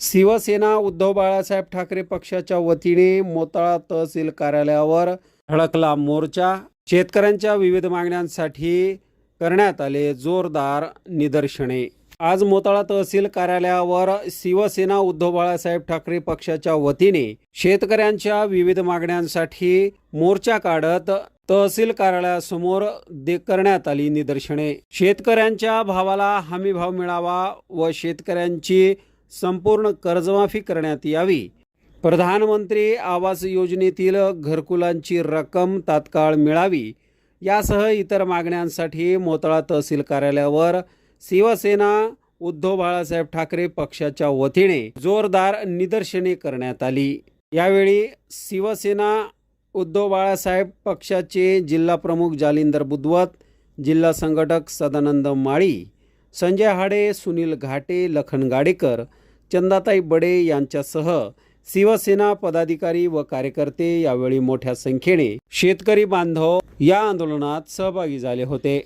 शिवसेना उद्धव बाळासाहेब ठाकरे पक्षाच्या वतीने मोताळा तहसील कार्यालयावर धडकला मोर्चा. शेतकऱ्यांच्या विविध मागण्यांसाठी करण्यात आले जोरदार निदर्शने. आज मोताळा तहसील कार्यालयावर शिवसेना उद्धव बाळासाहेब ठाकरे पक्षाच्या वतीने शेतकऱ्यांच्या विविध मागण्यांसाठी मोर्चा काढत तहसील कार्यालयासमोर दे करण्यात आली निदर्शने. शेतकऱ्यांच्या भावाला हमी भाव मिळावा व शेतकऱ्यांची संपूर्ण कर्जमाफी करण्यात यावी. प्रधानमंत्री आवास योजनेतील घरकुलांची रक्कम तात्काळ मिळावी. यासह इतर मागण्यांसाठी मोताळा तहसील कार्यालयावर शिवसेना उद्धव बाळासाहेब ठाकरे पक्षाच्या वतीने जोरदार निदर्शने करण्यात आली. यावेळी शिवसेना उद्धव बाळासाहेब पक्षाचे जिल्हा प्रमुख जालिंदर बुधवत जिल्हा संघटक सदानंद माळी संजय हाडे सुनील घाटे लखन गाडेकर चंदाताई बडे यांच्यासह शिवसेना पदाधिकारी व कार्यकर्ते यावेळी मोठ्या संख्येने शेतकरी बांधव या आंदोलनात सहभागी झाले होते.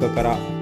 だから